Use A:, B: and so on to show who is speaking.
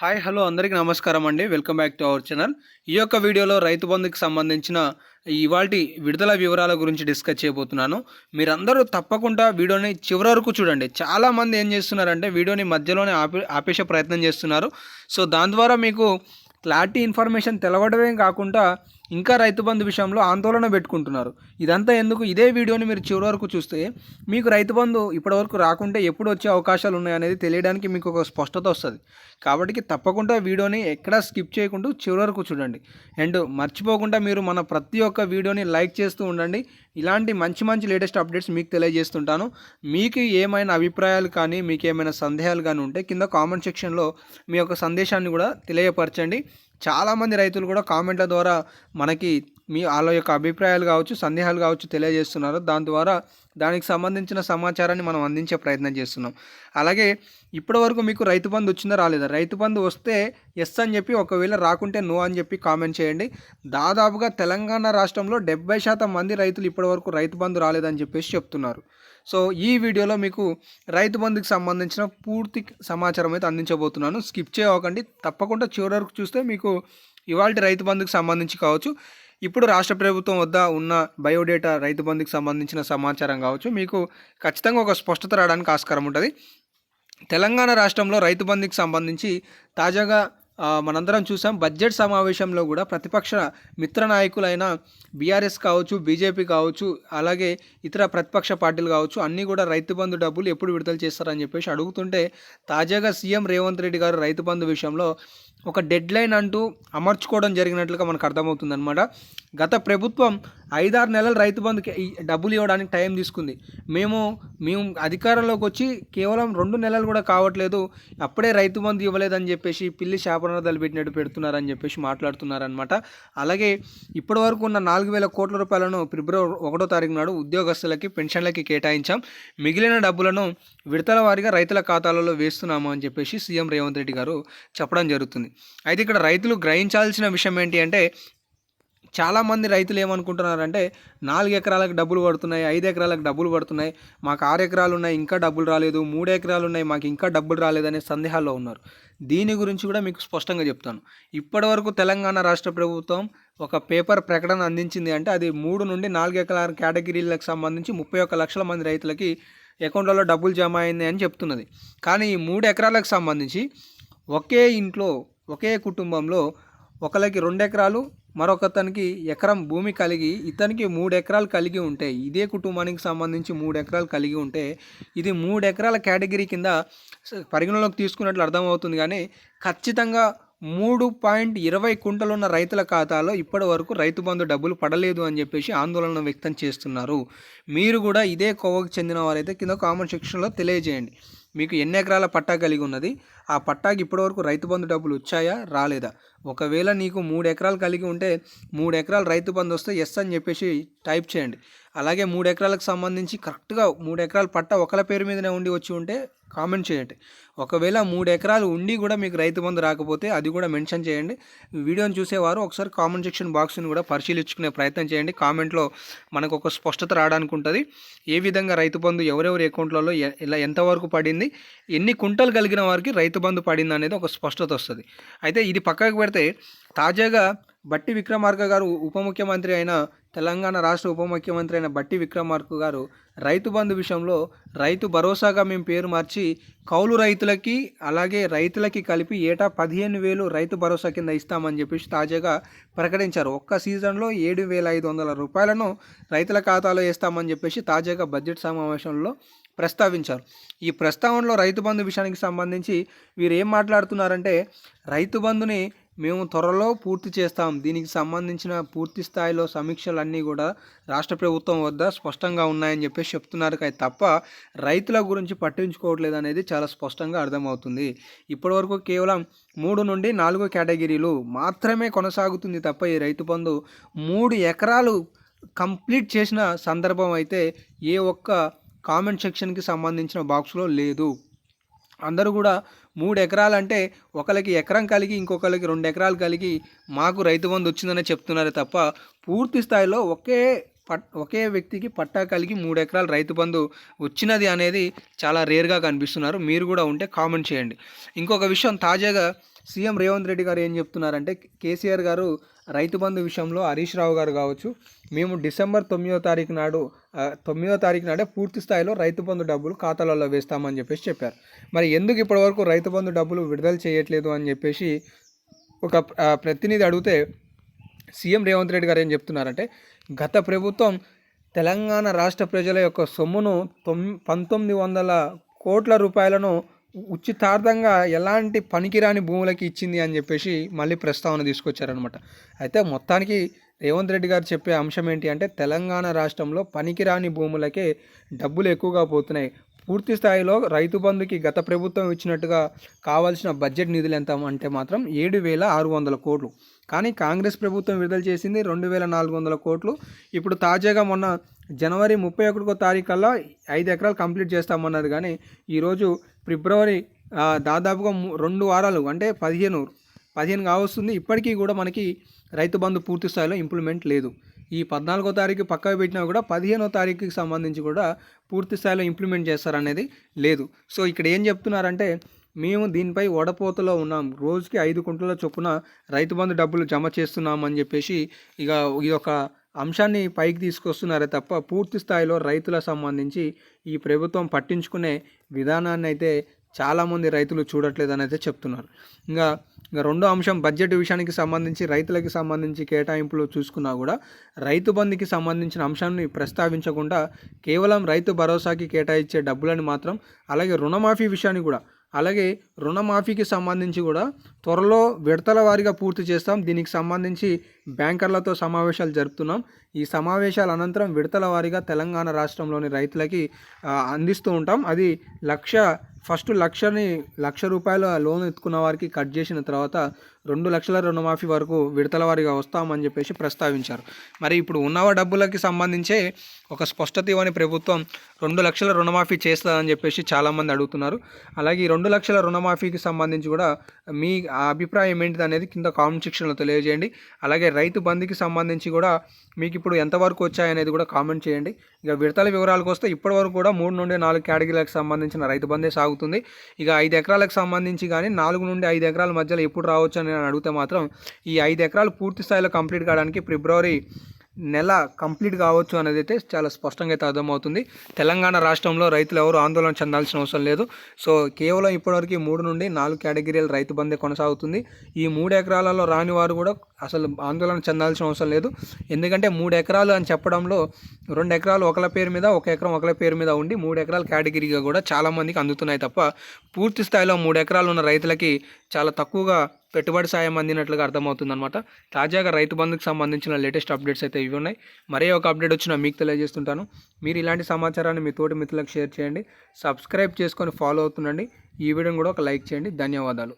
A: Hi hello అందరికీ నమస్కారం అండి. Welcome back to our channel. ఈ యొక్క వీడియోలో రైతు బంధుకి సంబంధించిన ఇవాల్టి విడుదల వివరాల గురించి డిస్కస్ చేయబోతున్నాను. మీరందరూ తప్పకుండా వీడియోని చివరి వరకు చూడండి. చాలామంది ఏం చేస్తున్నారంటే వీడియోని మధ్యలోనే ఆపే ఆపేసే ప్రయత్నం చేస్తున్నారు. సో దాని ద్వారా మీకు క్లారిటీ ఇన్ఫర్మేషన్ తెలవడమే కాకుండా ఇంకా రైతు బంధు విషయంలో ఆందోళన పెట్టుకుంటున్నారు. ఇదంతా ఎందుకు? ఇదే వీడియోని మీరు చివరి వరకు చూస్తే మీకు రైతు బంధు ఇప్పటివరకు రాకుంటే ఎప్పుడు వచ్చే అవకాశాలు ఉన్నాయనేది తెలియడానికి మీకు ఒక స్పష్టత వస్తుంది. కాబట్టి తప్పకుండా వీడియోని ఎక్కడా స్కిప్ చేయకుండా చివరి వరకు చూడండి. అండ్ మర్చిపోకుండా మీరు మన ప్రతి ఒక్క వీడియోని లైక్ చేస్తూ ఉండండి. ఇలాంటి మంచి మంచి లేటెస్ట్ అప్డేట్స్ మీకు తెలియజేస్తుంటాను. మీకు ఏమైనా అభిప్రాయాలు కానీ మీకు ఏమైనా సందేహాలు కానీ ఉంటే కింద కామెంట్ సెక్షన్లో మీ యొక్క సందేశాన్ని కూడా తెలియపరచండి. చాలామంది రైతులు కూడా కామెంట్ల ద్వారా మనకి మీ వాళ్ళ యొక్క అభిప్రాయాలు కావచ్చు సందేహాలు కావచ్చు తెలియజేస్తున్నారు. దాని ద్వారా దానికి సంబంధించిన సమాచారాన్ని మనం అందించే ప్రయత్నం చేస్తున్నాం. అలాగే ఇప్పటివరకు మీకు రైతు బంధు వచ్చిందా రాలేదా? రైతు బంధు వస్తే ఎస్ అని చెప్పి ఒకవేళ రాకుంటే నో అని చెప్పి కామెంట్ చేయండి. దాదాపుగా తెలంగాణ రాష్ట్రంలో డెబ్బై శాతం మంది రైతులు ఇప్పటివరకు రైతు బంధు రాలేదని చెప్పేసి చెప్తున్నారు. సో ఈ వీడియోలో మీకు రైతు బంధుకి సంబంధించిన పూర్తి సమాచారం అయితే అందించబోతున్నాను. స్కిప్ చేయకండి. తప్పకుండా చివరి వరకు చూస్తే మీకు ఇవాళ రైతు బంధుకి సంబంధించి కావచ్చు. ఇప్పుడు రాష్ట్ర ప్రభుత్వం వద్ద ఉన్న బయోడేటా రైతు బంధుకి సంబంధించిన సమాచారం కావచ్చు. మీకు ఖచ్చితంగా ఒక స్పష్టత రావడానికి ఆస్కారం ఉంటుంది. తెలంగాణ రాష్ట్రంలో రైతు బంధుకి సంబంధించి తాజాగా మనందరం చూసాం. బడ్జెట్ సమావేశంలో కూడా ప్రతిపక్ష మిత్ర నాయకులైన బీఆర్ఎస్ కావచ్చు బీజేపీ కావచ్చు అలాగే ఇతర ప్రతిపక్ష పార్టీలు కావచ్చు అన్నీ కూడా రైతు బంధు డబ్బులు ఎప్పుడు విడుదల చేస్తారని చెప్పేసి అడుగుతుంటే తాజాగా సీఎం రేవంత్ రెడ్డి గారు రైతు బంధు విషయంలో ఒక డెడ్ లైన్ అంటూ అమర్చుకోవడం జరిగినట్లుగా మనకు అర్థమవుతుంది అనమాట గత ప్రభుత్వం ఐదారు నెలలు రైతు బంధుకి డబ్బులు ఇవ్వడానికి టైం తీసుకుంది. మేము మేము అధికారంలోకి వచ్చి కేవలం రెండు నెలలు కూడా కావట్లేదు. అప్పుడే రైతు బంధు ఇవ్వలేదని చెప్పేసి పిల్లి శాపనార్థాలు పెట్టినట్టు పెడుతున్నారని చెప్పేసి మాట్లాడుతున్నారనమాట అలాగే ఇప్పటి వరకు ఉన్న నాలుగు వేల కోట్ల రూపాయలను ఫిబ్రవరి ఒకటో తారీఖు నాడు ఉద్యోగస్తులకి పెన్షన్లకి కేటాయించాం. మిగిలిన డబ్బులను విడతల వారీగా రైతుల ఖాతాలలో వేస్తున్నాము అని చెప్పేసి సీఎం రేవంత్ రెడ్డి గారు చెప్పడం జరుగుతుంది. అయితే ఇక్కడ రైతులు గ్రహించాల్సిన విషయం ఏంటి అంటే చాలామంది రైతులు ఏమనుకుంటున్నారంటే నాలుగు ఎకరాలకు డబ్బులు పడుతున్నాయి ఐదు ఎకరాలకు డబ్బులు పడుతున్నాయి మాకు ఆరు ఎకరాలు ఉన్నాయి ఇంకా డబ్బులు రాలేదు మూడు ఎకరాలు ఉన్నాయి మాకు ఇంకా డబ్బులు రాలేదనే సందేహాల్లో ఉన్నారు. దీని గురించి కూడా మీకు స్పష్టంగా చెప్తాను. ఇప్పటివరకు తెలంగాణ రాష్ట్ర ప్రభుత్వం ఒక పేపర్ ప్రకటన అందించింది అంటే అది మూడు నుండి నాలుగు ఎకరాల కేటగిరీలకు సంబంధించి ముప్పై ఒక్క లక్షల మంది రైతులకి అకౌంట్లలో డబ్బులు జమ అయింది అని చెప్తున్నది. కానీ ఈ మూడు ఎకరాలకు సంబంధించి ఒకే ఇంట్లో ఒకే కుటుంబంలో ఒకరికి రెండు ఎకరాలు మరొకతనికి ఎకరం భూమి కలిగి ఇతనికి మూడు ఎకరాలు కలిగి ఉంటే ఇదే కుటుంబానికి సంబంధించి మూడు ఎకరాలు కలిగి ఉంటే ఇది మూడు ఎకరాల కేటగిరీ కింద పరిగణలోకి తీసుకున్నట్లు అర్థమవుతుంది. కానీ ఖచ్చితంగా మూడు పాయింట్ ఇరవై కుంటలున్న రైతుల ఖాతాలో ఇప్పటి వరకు రైతు బంధు డబ్బులు పడలేదు అని చెప్పేసి ఆందోళన వ్యక్తం చేస్తున్నారు. మీరు కూడా ఇదే కోవకు చెందిన వారైతే కింద కామెంట్ సెక్షన్లో తెలియజేయండి. మీకు ఎన్ని ఎకరాల పట్టా కలిగి ఉన్నది? ఆ పట్టాకి ఇప్పటివరకు రైతు బంధు డబ్బులు వచ్చాయా? రాలేదా? ఒకవేళ నీకు మూడు ఎకరాలు కలిగి ఉంటే మూడు ఎకరాలు రైతు బంధు వస్తే ఎస్ అని చెప్పేసి టైప్ చేయండి. అలాగే మూడు ఎకరాలకు సంబంధించి కరెక్ట్గా మూడు ఎకరాల పట్ట ఒకళ్ళ పేరు మీదనే ఉండి వచ్చి ఉంటే కామెంట్ చేయండి. ఒకవేళ మూడు ఎకరాలు ఉండి కూడా మీకు రైతు బంధు రాకపోతే అది కూడా మెన్షన్ చేయండి. వీడియోని చూసేవారు ఒకసారి కామెంట్ సెక్షన్ బాక్స్ని కూడా పరిశీలించుకునే ప్రయత్నం చేయండి. కామెంట్లో మనకు ఒక స్పష్టత రావడానికి ఉంటుంది. ఏ విధంగా రైతు బంధు ఎవరెవరి అకౌంట్లలో ఇలా ఎంతవరకు పడింది ఎన్ని కుంటలు కలిగిన వారికి రైతు బంధు పడింది అనేది ఒక స్పష్టత వస్తుంది. అయితే ఇది పక్కకు పెడితే తాజాగా బట్టి విక్రమార్క గారు ఉప ముఖ్యమంత్రి అయిన తెలంగాణ రాష్ట్ర ఉప ముఖ్యమంత్రి అయిన బట్టి విక్రమార్క గారు రైతు బంధు విషయంలో రైతు భరోసాగా మేము పేరు మార్చి కౌలు రైతులకి అలాగే రైతులకి కలిపి ఏటా పదిహేను వేలు రైతు భరోసా కింద ఇస్తామని చెప్పేసి తాజాగా ప్రకటించారు. ఒక్క సీజన్లో ఏడు వేల ఐదు వందల రూపాయలను రైతుల ఖాతాలో వేస్తామని చెప్పేసి తాజాగా బడ్జెట్ సమావేశంలో ప్రస్తావించారు. ఈ ప్రస్తావనలో రైతు బంధు విషయానికి సంబంధించి వీరు ఏం మాట్లాడుతున్నారంటే రైతు బంధుని మేము త్వరలో పూర్తి చేస్తాం. దీనికి సంబంధించిన పూర్తి స్థాయిలో సమీక్షలు అన్నీ కూడా రాష్ట్ర ప్రభుత్వం వద్ద స్పష్టంగా ఉన్నాయని చెప్పేసి చెప్తున్నారు. కానీ తప్ప రైతుల గురించి పట్టించుకోవట్లేదు అనేది చాలా స్పష్టంగా అర్థమవుతుంది. ఇప్పటివరకు కేవలం మూడు నుండి నాలుగు కేటగిరీలు మాత్రమే కొనసాగుతుంది తప్ప ఈ రైతు బంధు మూడు ఎకరాలు కంప్లీట్ చేసిన సందర్భం అయితే ఏ ఒక్క కామెంట్ సెక్షన్కి సంబంధించిన బాక్స్లో లేదు. అందరూ కూడా మూడు ఎకరాలంటే ఒకరికి ఎకరం కలిగి ఇంకొకరికి రెండు ఎకరాలు కలిగి మాకు రైతు బంధు వచ్చిందనే చెప్తున్నారు తప్ప పూర్తి స్థాయిలో ఒకే పట్ ఒకే వ్యక్తికి పట్టా కలిగి మూడు ఎకరాలు రైతు బంధు వచ్చినది అనేది చాలా రేర్గా కనిపిస్తున్నారు. మీరు కూడా ఉంటే కామెంట్ చేయండి. ఇంకొక విషయం తాజాగా సీఎం రేవంత్ రెడ్డి గారు ఏం చెప్తున్నారంటే కేసీఆర్ గారు రైతు బంధు విషయంలో హరీష్ రావు గారు కావచ్చు మేము డిసెంబర్ తొమ్మిదో తారీఖు నాడు తొమ్మిదో తారీఖు నాడే పూర్తి స్థాయిలో రైతు బంధు డబ్బులు ఖాతాలలో వేస్తామని చెప్పేసి చెప్పారు. మరి ఎందుకు ఇప్పటివరకు రైతు బంధు డబ్బులు విడుదల చేయట్లేదు అని చెప్పేసి ఒక ప్రతినిధి అడిగితే సీఎం రేవంత్ రెడ్డి గారు ఏం చెప్తున్నారంటే గత ప్రభుత్వం తెలంగాణ రాష్ట్ర ప్రజల యొక్క సొమ్మును తొమ్ పంతొమ్మిది వందల కోట్ల రూపాయలను ఉచితార్థంగా ఎలాంటి పనికిరాని భూములకి ఇచ్చింది అని చెప్పేసి మళ్ళీ ప్రస్తావన తీసుకొచ్చారనమాట అయితే మొత్తానికి రేవంత్ రెడ్డి గారు చెప్పే అంశం ఏంటి అంటే తెలంగాణ రాష్ట్రంలో పనికిరాని భూములకే డబ్బులు ఎక్కువగా పోతున్నాయి. పూర్తి స్థాయిలో రైతు బంధుకి గత ప్రభుత్వం ఇచ్చినట్టుగా కావాల్సిన బడ్జెట్ నిధులు ఎంత అంటే మాత్రం ఏడు వేల ఆరు వందల కోట్లు. కానీ కాంగ్రెస్ ప్రభుత్వం విడుదల చేసింది రెండు వేల నాలుగు వందల కోట్లు. ఇప్పుడు తాజాగా మొన్న జనవరి ముప్పై ఒకటికో తారీఖుల్లో ఐదు ఎకరాలు కంప్లీట్ చేస్తామన్నారు. కానీ ఈరోజు ఫిబ్రవరి దాదాపుగా రెండు వారాలు అంటే పదిహేను పదిహేను కావస్తుంది. ఇప్పటికీ కూడా మనకి రైతు బంధు పూర్తి స్థాయిలో ఇంప్లిమెంట్ లేదు. ఈ పద్నాలుగో తారీఖు పక్కకు పెట్టినా కూడా పదిహేనో తారీఖుకి సంబంధించి కూడా పూర్తి స్థాయిలో ఇంప్లిమెంట్ చేస్తారనేది లేదు. సో ఇక్కడ ఏం చెప్తున్నారంటే మేము దీనిపై వడపోతలో ఉన్నాం. రోజుకి ఐదు కుంటల చొప్పున రైతు బంధు డబ్బులు జమ చేస్తున్నాం అని చెప్పేసి ఇక ఈ యొక్క అంశాన్ని పైకి తీసుకొస్తున్నారే తప్ప పూర్తి స్థాయిలో రైతులకు సంబంధించి ఈ ప్రభుత్వం పట్టించుకునే విధానాన్ని అయితే చాలామంది రైతులు చూడట్లేదని అయితే చెప్తున్నారు. ఇంకా ఇంకా రెండో అంశం బడ్జెట్ విషయానికి సంబంధించి రైతులకి సంబంధించి కేటాయింపులు చూసుకున్నా కూడా రైతు బంధుకి సంబంధించిన అంశాన్ని ప్రస్తావించకుండా కేవలం రైతు భరోసాకి కేటాయించే డబ్బులని మాత్రం అలాగే రుణమాఫీ విషయాన్ని కూడా అలాగే రుణమాఫీకి సంబంధించి కూడా త్వరలో విడతల వారీగా పూర్తి చేస్తాం. దీనికి సంబంధించి బ్యాంకర్లతో సమావేశాలు జరుపుతున్నాం. ఈ సమావేశాల అనంతరం విడతల వారీగా తెలంగాణ రాష్ట్రంలోని రైతులకి అందిస్తూ ఉంటాం. అది లక్ష ఫస్ట్ లక్షని లక్ష రూపాయల లోన్ ఎత్తుకున్న వారికి కట్ చేసిన తర్వాత రెండు లక్షల రుణమాఫీ వరకు విడతల వారిగా వస్తామని చెప్పేసి ప్రస్తావించారు. మరి ఇప్పుడు ఉన్న డబ్బులకి సంబంధించే ఒక స్పష్టత ఇవ్వని ప్రభుత్వం రెండు లక్షల రుణమాఫీ చేస్తుందని చెప్పేసి చాలామంది అడుగుతున్నారు. అలాగే ఈ రెండు లక్షల రుణమాఫీకి సంబంధించి కూడా మీ అభిప్రాయం ఏంటిది అనేది కింద కామెంట్ సెక్షన్లో తెలియజేయండి. అలాగే రైతు బంధుకి సంబంధించి కూడా మీకు ఇప్పుడు ఎంతవరకు వచ్చాయనేది కూడా కామెంట్ చేయండి. ఇక విడతల వివరాలకు వస్తే ఇప్పటివరకు కూడా మూడు నుండి నాలుగు కేటగిరీలకు సంబంధించిన రైతు బందే సాగుతుంది. ఇక ఐదు ఎకరాలకు సంబంధించి కానీ నాలుగు నుండి ఐదు ఎకరాల మధ్యలో ఎప్పుడు రావచ్చు అని అడిగితే మాత్రం ఈ ఐదు ఎకరాలు పూర్తి స్థాయిలో కంప్లీట్ కావడానికి ఫిబ్రవరి నెల కంప్లీట్ కావచ్చు అనేది అయితే చాలా స్పష్టంగా అయితే అర్థమవుతుంది. తెలంగాణ రాష్ట్రంలో రైతులు ఎవరు ఆందోళన చెందాల్సిన అవసరం లేదు. సో కేవలం ఇప్పటివరకు మూడు నుండి నాలుగు కేటగిరీల రైతు బందే కొనసాగుతుంది. ఈ మూడు ఎకరాలలో రాని వారు కూడా అసలు ఆందోళన చెందాల్సిన అవసరం లేదు. ఎందుకంటే మూడు ఎకరాలు అని చెప్పడంలో రెండు ఎకరాలు ఒకళ్ళ పేరు మీద ఒక ఎకరం ఒకళ్ళ పేరు మీద ఉండి మూడు ఎకరాల కేటగిరీగా కూడా చాలామందికి అందుతున్నాయి తప్ప పూర్తి స్థాయిలో మూడు ఎకరాలు ఉన్న రైతులకి చాలా తక్కువగా పెట్టుబడి సాయం అందినట్లుగా అర్థమవుతుంది అనమాట తాజాగా రైతు బంధుకు సంబంధించిన లేటెస్ట్ అప్డేట్స్ అయితే ఇవి ఉన్నాయి. మరే ఒక అప్డేట్ వచ్చినా మీకు తెలియజేస్తుంటాను. మీరు ఇలాంటి సమాచారాన్ని మీ తోటి మిత్రులకు షేర్ చేయండి. సబ్స్క్రైబ్ చేసుకొని ఫాలో అవుతుండండి. ఈ వీడియోని కూడా ఒక లైక్ చేయండి. ధన్యవాదాలు.